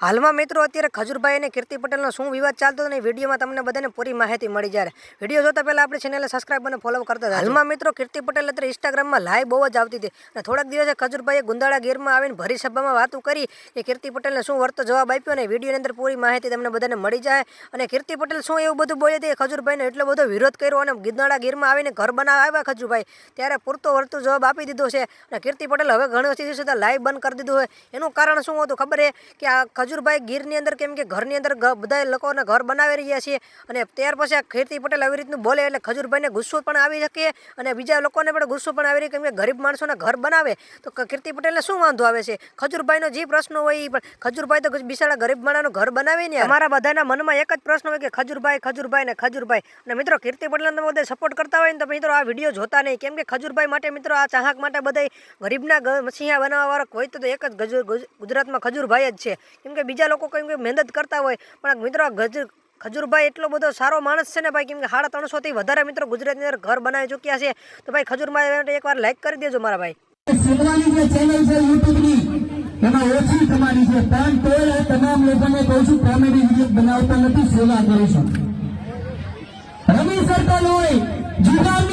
હાલમાં મિત્રો અત્યારે ખજુરભાઈ અને કીર્તિ પટેલનો શું વિવાદ ચાલતો હતો એ વિડીયોમાં તમને બધાને પૂરી માહિતી મળી જાય. વીડિયો જોતા પહેલાં આપણે ચેનલને સબસ્ક્રાઈબ અને ફોલો કરતા હાલમાં મિત્રો કીર્તિ પટેલ અત્યારે ઇન્સ્ટાગ્રામમાં લાઈવ બહુ જ આવતી હતી અને થોડાક દિવસે ખજુરભાઈએ ગુંદાળા ગીરમાં આવીને ભરી સભામાં વાતો કરી કે કીર્તિ પટેલને શું વર્તો જવાબ આપ્યો અને વિડીયોની અંદર પૂરી માહિતી તમને બધાને મળી જાય. અને કીર્તિ પટેલ શું એવું બધું બોલી હતી ખજુરભાઈનો એટલો બધો વિરોધ કર્યો અને ગુંદાળા ગીરમાં આવીને ઘર બનાવવા આવ્યા ખજુરભાઈ. ત્યારે પૂરતો વર્તો જવાબ આપી દીધો છે અને કીર્તિ પટેલ હવે ઘણી સુધી લાઈવ બંધ કરી દીધું હોય એનું કારણ શું હતું ખબર છે? કે આ ખજૂરભાઈ ગીરની અંદર કેમ કે ઘરની અંદર બધા લોકોને ઘર બનાવી રહ્યા છે અને ત્યાર પછી આ કીર્તિ પટેલ આવી રીતનું બોલે એટલે ખજૂરભાઈને ગુસ્સો પણ આવી શકે અને બીજા લોકોને પણ ગુસ્સો પણ આવી રહી કેમ કે ગરીબ માણસોને ઘર બનાવે તો કીર્તિ પટેલને શું વાંધો આવે છે? ખજૂરભાઈનો જે પ્રશ્ન હોય એ પણ ખજૂરભાઈ તો બિચારા ગરીબ માણસનું ઘર બનાવે ને અમારા બધાના મનમાં એક જ પ્રશ્ન હોય કે ખજૂરભાઈ ખજૂરભાઈ ને ખજૂરભાઈ. અને મિત્રો કીર્તિ પટેલને તમે બધા સપોર્ટ કરતા હોય ને તો મિત્રો આ વીડિયો જોતા નહીં. કેમ કે ખજૂરભાઈ માટે મિત્રો આ ચાહક માટે બધા ગરીબના મસીહા બનાવવા વાળા કોઈ તો એક જ ગુજ- ગુજરાતમાં ખજૂરભાઈ જ છે. કેમ કે બીજા લોકો કેમ કે મહેનત કરતા હોય, પણ મિત્રો ગજ ખજૂરભાઈ એટલો બધો સારો માણસ છે ને ભાઈ, કેમ કે સાડા ત્રણસોથી વધારે મિત્રો ગુજરાતની અંદર ઘર બનાવી ચૂક્યા છે. તો ભાઈ, ખજૂરભાઈ માટે એકવાર લાઈક કરી દેજો મારા ભાઈ.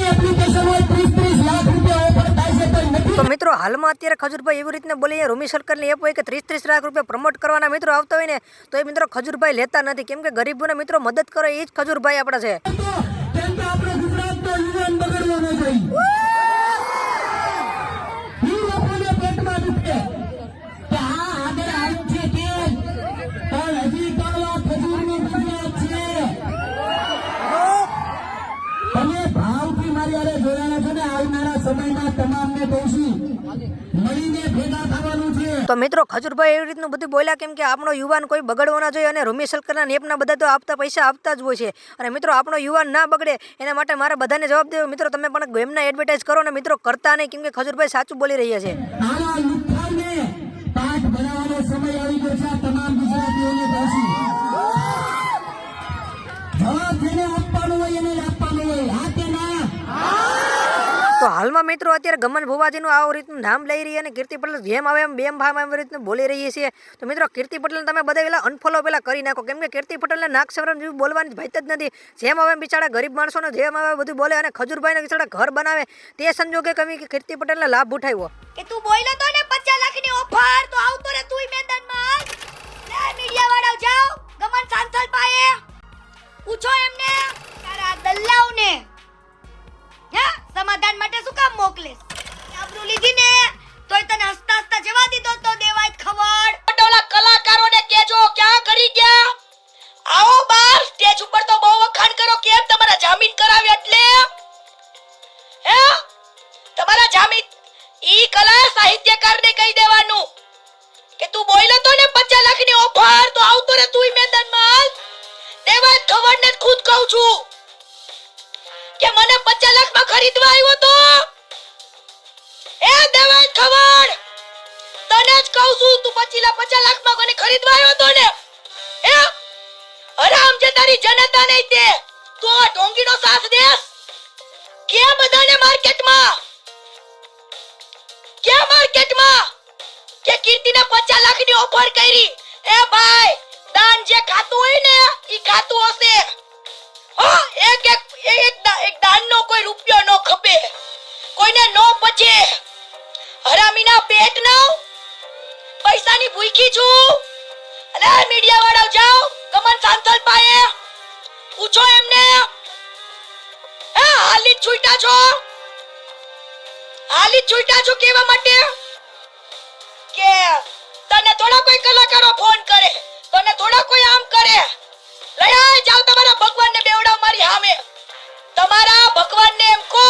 એપ્લિકેશન મિત્રો, હાલમાં અત્યારે ખજૂરભાઈ એવી રીતના બોલી રૂમી સરકારની એપ હોય કે ત્રીસ ત્રીસ લાખ રૂપિયા પ્રમોટ કરવાના મિત્રો આવતા હોય ને, તો એ મિત્રો ખજૂરભાઈ લેતા નથી. કેમ કે ગરીબોને મિત્રો મદદ કરો એ જ ખજૂરભાઈ આપણા છે. તમે ભાવથી મારી જોડાણા છો ને, આવનારા સમયમાં તમામને કહું છું મળીને ભેગા થવાનું છે. તો મિત્રો ખજૂરભાઈ એવી રીતનું બધું બોલ્યા કેમ કે આપણો યુવાન કોઈ બગડવો ના જોઈએ અને રૂમી સલકરના નેપના બધા તો આપતા પૈસા આપતા જ હોય છે. અને મિત્રો આપણો યુવાન ના બગડે એના માટે મારે બધાને જવાબ દેવો. મિત્રો તમે પણ ગેમના એડવર્ટાઇઝ કરો ને મિત્રો કરતા નહીં કેમ કે ખજૂરભાઈ સાચું બોલી રહ્યા છે. પાઠ ભણાવવાનો સમય આવી ગયો છે તમામ ગુજરાતીઓને કહું જવાબ જેને આપવાનો હોય એને જ આપવાનો હોય હા કે ના તો હાલમાં મિત્રો અત્યારે ગમન ભુવાજીનું આવું રીતનું નામ લઈ રહી અને કીર્તિ પટેલ જેમ આવે એમ બેમ ભામ એમ રીતનું બોલી રહી છે. તો મિત્રો કીર્તિ પટેલને તમે બધા પેલા અનફોલો પેલા કરી નાખો. કેમ કે કીર્તિ પટેલને નાક જેવું બોલવાની ભાઈ જ નથી. જેમ આવે એમ બિચારા ગરીબ માણસોને જેમ આવે બધું બોલે અને ખજૂરભાઈને બિચારા ઘર બનાવે, તે સંજોગે કમી કે કીર્તિ પટેલને લાભ ઉઠાવ્યો. કે તું બોલ્યો તો ને 50 લાખની ઓફર તો આવતો રે તુંય મેદાનમાં. મીડિયા વાળા, જાઓ. ગમન સાંસલ પાએ પૂછો એમને. સમાધાન માટે શું કામ મોકલે આબરૂ લીધી ને તોય તને હસતા હસતા જવા દીધો તો દેવાય ખબર. ઓલા કલાકારોને કેજો ક્યાં કરી ગયા? આવો બાર, સ્ટેજ ઉપર તો બહુ વખાણ કરો, કેમ તમારા જામીન કરાવે એટલે? હે? તમારા જામીન, ઈ કલા સાહિત્યકારને કહી દેવાનું કે તું બોલ્યો તો ને 50 લાખની ઓફર, તો આવતો રે તુંય મેદાનમાં. હાલ દેવાય ખબર ને ખુદ કહું છું. કે મને 50 લાખમાં ખરીદવા આવ્યો તો? એ દેવાય ખબર! તને જ કહું છું, તું 25 લાખ 50 લાખમાં મને ખરીદવા આવ્યો તો ને? એ? હરામ જે તારી જનતા નહીં તે, તો ઢોંગીનો સાથ દેસ કે બધાને માર્કેટમાં? ક્યાં માર્કેટમાં? કે કીર્તિને 50 લાખની ઓફર કરી? એ ભાઈ, દાન જે ખાતું હોય ને, ઈ ખાતું હશે. હા એક એક એક એક દાનનો કોઈ રૂપિયો નો ખપે. કોઈને નો પચે. હરામીના પેટ નો પૈસાની ભૂખી છું. અને મીડિયા વાળા જાઓ કમન સાંસલ પાએ પૂછો એમને. હે, હાલી છૂટા છો? હાલી છૂટા છો કેવા માટે? કે તને થોડા કોઈ કલાકારો ફોન કરે, તને થોડા કોઈ આમ કરે. લડાઈ જાવ તમારા ભગવાનને સામે તમારા ભગવાનને એમ કહો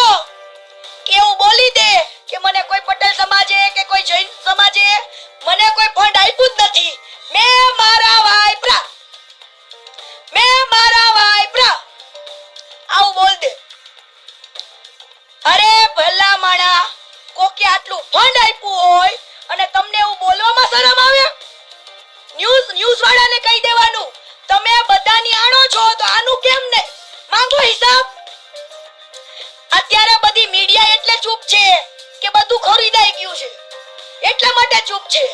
કે એવું બોલી દે કે મને કોઈ પટેલ સમાજે કે કોઈ જૈન સમાજે મને કોઈ ફંડ આપ્યું જ નથી. મે મારા વાઈપરા મે મારા વાઈપરા આવું બોલ દે. અરે ભલા માણા કોકે આટલું ફંડ આપ્યું હોય અને તમને એવું બોલવામાં શરમ આવે? ન્યૂઝ ન્યૂઝ વાળાને કહી દેવાનું. તમે બધાની આણો છો તો આનું કેમ ને? માંગો હિસાબ. અત્યારે બધી મીડિયા એટલે ચૂપ છે કે બધું ખરીદાઈ ગયું છે? એટલા માટે ચૂપ છે.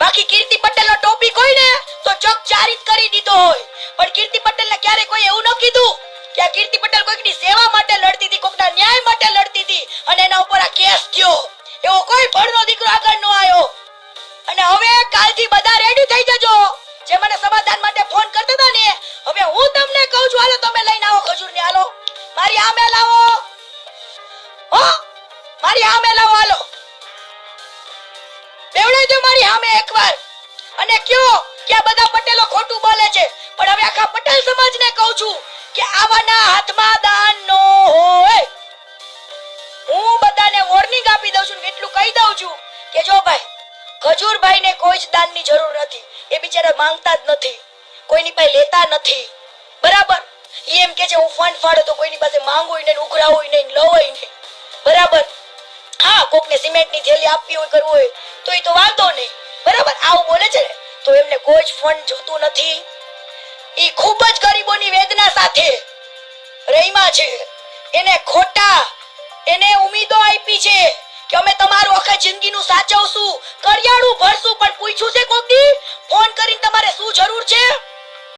બાકી કીર્તિ પટેલનો ટોપિક હોય ને, તો ચકચારિત કરી દીધો હોય. પણ કીર્તિ પટેલને ક્યારે કોઈ એવું ન કીધું કે આ કીર્તિ પટેલ કોઈકની સેવા માટે લડતી હતી કોઈકના ન્યાય માટે લડતી હતી અને એના ઉપર આ કેસ થયો. એવો કોઈ ભણનો દીકરો આગળ ન આવ્યો. અને હવે કાલથી બધા રેડી થઈ જજો. જે મને સમાધાન માટે ફોન કરતા હતા ને, હવે હું તમને કહું છું, હાલો તમે લઈને આવો ખજૂર ને હાલો. મારી આમે લાવો. હો મારી સામે લાવો, હાલો. બેવડાઈ દો મારી સામે એકવાર. અને કયો કે આ બધા પટેલો ખોટું બોલે છે. પણ હવે આખા પટેલ સમાજને કહું છું કે આવાના હાથમાં દાન નો હોય. હું બધાને વોર્નિંગ આપી દઉં છું એટલું કહી દઉં છું કે જો ભાઈ, ખજૂરભાઈને કોઈ જ દાનની જરૂર નથી. એ બિચારા માંગતા જ નથી. કોઈની પાસે લેતા નથી. બરાબર? એમ કે છે, હું ફંડ ફાડો તો કોઈની પાસે માંગવું નહીં ઉઘરાવું નહીં લવું નહીં. બરાબર? હા, કોકને સિમેન્ટની થેલી આપવી હોય, કરવું હોય, તો એ તો વાંધો નહીં. બરાબર? આવું બોલે છે ને, તો એમને કોઈ જ ફંડ જોતું નથી. એ ખૂબ જ ગરીબોની વેદના સાથે રહીમાં છે. એને ખોટા, એને ઉમીદો આપી છે કે અમે તમારું આખા જિંદગીનું સાચવશું. કરિયાણું ભરશું, પણ પૂછ્યું છે કોક ફોન કરીને તમારે શું જરૂર છે?